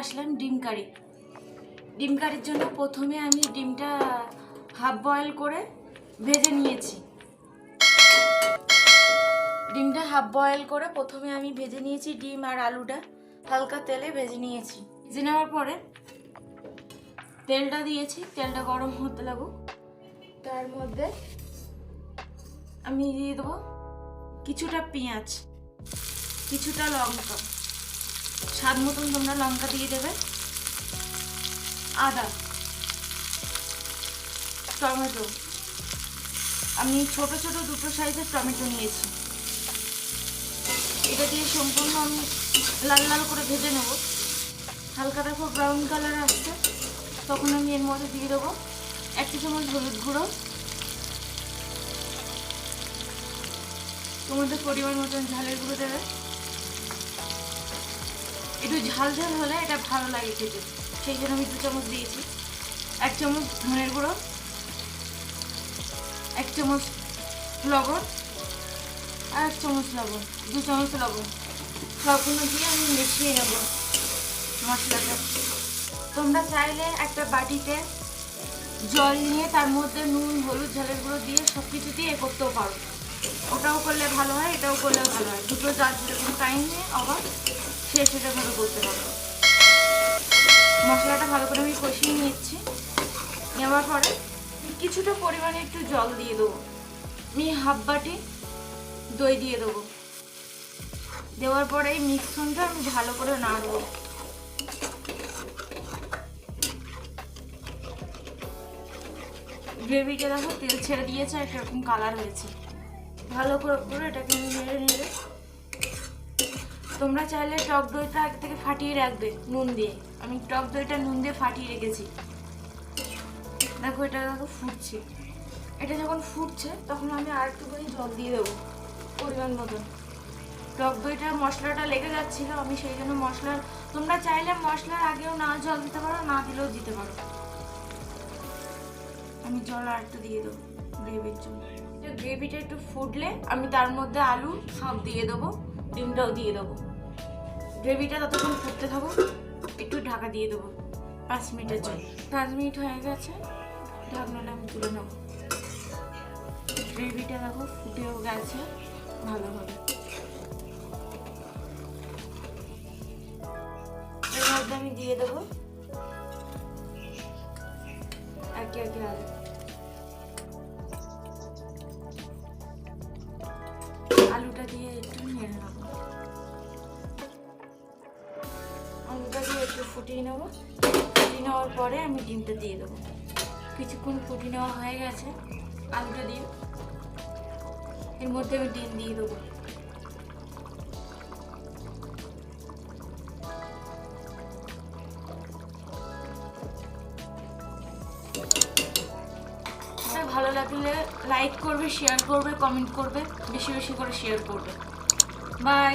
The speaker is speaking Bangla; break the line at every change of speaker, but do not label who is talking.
আসলাম ডিম কারি। ডিম কারির জন্য প্রথমে আমি ডিমটা হাফ বয়েল করে ভেজে নিয়েছি। ডিমটা হাফ বয়েল করে প্রথমে আমি ভেজে নিয়েছি ডিম আর আলুটা, হালকা তেলে ভেজে নিয়েছি। ভেজে নেওয়ার পরে তেলটা দিয়েছি, তেলটা গরম হতে লাগুক। তার মধ্যে আমি দিয়ে দেবো কিছুটা পেঁয়াজ, কিছুটা লঙ্কা। স্বাদ মতন তোমরা লঙ্কা দিয়ে দেবে। আদা, টমেটো। আমি ছোট ছোট দুটো সাইজের টমেটো নিয়েছি। এটা দিয়ে সম্পূর্ণ আমি লাল লাল করে ভেজে নেব। হালকা দেখো ব্রাউন কালার আসছে। তখন আমি এর মধ্যে দিয়ে দেবো এক চা চামচ হলুদ গুঁড়ো। তোমাদের পরিমাণ মতন ঝালের গুঁড়ো দেবে। একটু ঝাল ঝাল হলে এটা ভালো লাগে খেতে। সেই জন্য আমি দু চামচ দিয়েছি। এক চামচ ধনের গুঁড়ো। এক চামচ লবণ। আর এক চামচ লবণ। দু চামচ লবণ। সবগুলো দিয়ে আমি মিশিয়ে নেব মশলাটা। তোমরা চাইলে একটা বাটিতে জল নিয়ে তার মধ্যে নুন, হলুদ, ঝালের গুঁড়ো দিয়ে সব কিছু দিয়ে করতেও পারো। ওটাও করলে ভালো হয়, এটাও করলে ভালো হয়। দুটো যার যেরকম টাইম নিয়ে আবার সে সেটাভাবে করতে পারো মশলাটা ভালো করে আমি কষিয়ে নিচ্ছি নেওয়ার পরে কিছুটা পরিমাণে একটু জল দিয়ে দেবো। আমি হাফ বাটি দই দিয়ে দেবো। দেওয়ার পরে এই মিশ্রণটা আমি ভালো করে নাড়বো। গ্রেভিটা দেখো তেল ছেড়ে দিয়েছে আর সেরকম কালার হয়েছে। ভালো করে এটাকে নেড়ে নেড়ে তোমরা চাইলে টক দইটা আগে থেকে ফাটিয়ে রাখবে, নুন দিয়ে। আমি টক দইটা নুন দিয়ে ফাটিয়ে রেখেছি। দেখো, এটা দেখো ফুটছে। এটা যখন ফুটছে, তখন আমি আর একটুখানি জল দিয়ে দেবো, পরিমাণ মতন টক দইটার মশলাটা লেগে যাচ্ছিল, আমি সেই জন্য মশলা, তোমরা চাইলে মশলার আগেও না জল দিতে পারো, না দিলেও দিতে পারো। আমি জল আর একটু দিয়ে দেবো গ্রেভির জন্য। গ্রেভিটা একটু ফুটলে, আমি তার মধ্যে আলু সব দিয়ে দেবো। ডিমটাও দিয়ে দেবো। গ্রেভিটা ততক্ষণ ফুটতে থাকো একটু ঢাকা দিয়ে দেবো। পাঁচ মিনিটের জন্য। পাঁচ মিনিট হয়ে গেছে, ঢাকনাটা আমি তুলে নেব। গ্রেভিটা দেখো ফুটেও গেছে ভালোভাবে এর মধ্যে আমি দিয়ে দেবো একে একে আলু। ফুটিয়ে নেব। ফুটিয়ে নেওয়ার পরে আমি ডিমটা দিয়ে দেবো। কিছুক্ষণ ফুটিয়ে নেওয়া হয়ে গেছে, আলুটা দিয়ে। এর মধ্যে আমি ডিম দিয়ে দেবো। ভালো লাগলে লাইক করবে শেয়ার করবে কমেন্ট করবে, বেশি বেশি করে শেয়ার করবে। বাই